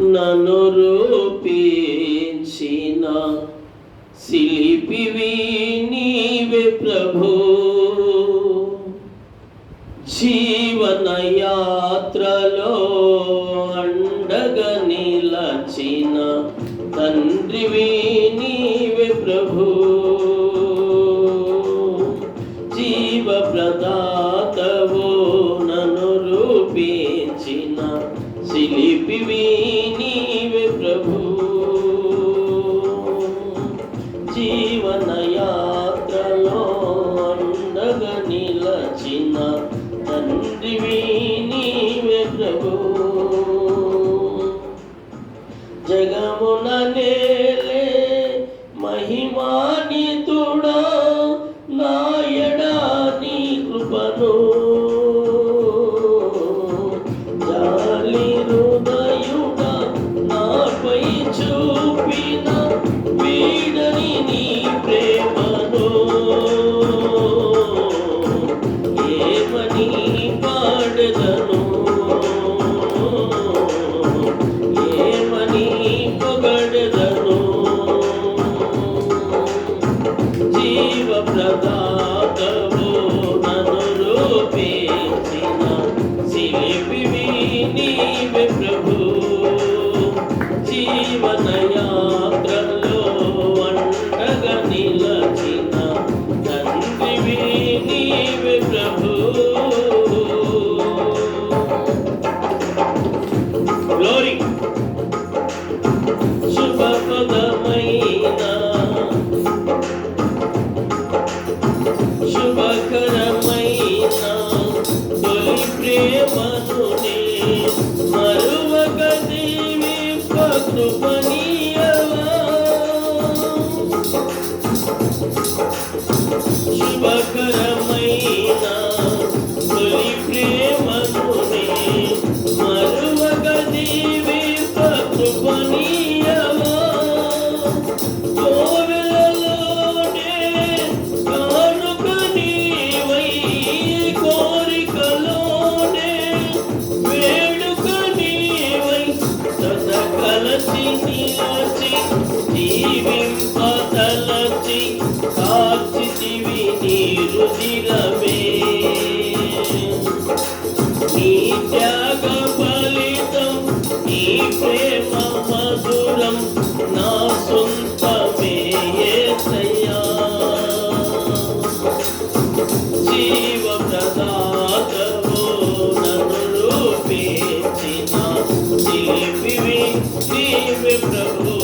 నన్ను రూపించిన శిలిపివి నీవే ప్రభు. జీవన యాత్రలో అండగా నిలచిన తండ్రివి నీవే ప్రభు. జీవ ప్రదాతవో నన్ను రూపించిన శిలిపివి వీని ఏమని పాడదను. ఏమని పొగడదను? జీవ ప్రదాతవు నన్ను రూపించిన శిల్పివి నీవే ప్రభు. జీవన యాత్రలో అండగా నిలచిన తండ్రివి నీవే ప్రభు. జీవింపదలచి కాచితివి నీరు దిలమే నీ త్యాగ ఫలితం నీ ప్రేమ మధురం నా సొంతమే జీవ ప్రదాతవో నన్ను రూపించిన శిల్పివి నీవే ప్రభు.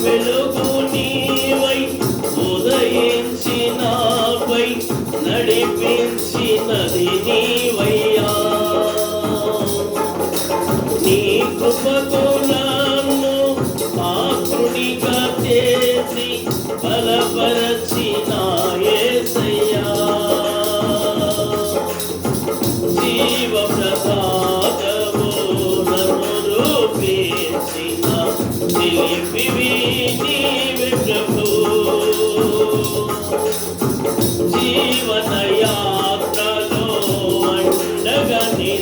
వెలుగు నీవై ఉదయించినాపై నడిపించినది నీవయ్యా. నీ కృపతో నన్ను పాత్రుడిగా చేసి బలపరచిన యేసయ్యా జీవ ప్రసాదము నన్ను రూపించిన శిల్పివి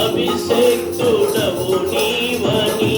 అభిషేక్తుడవు నీవని.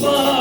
ఏమని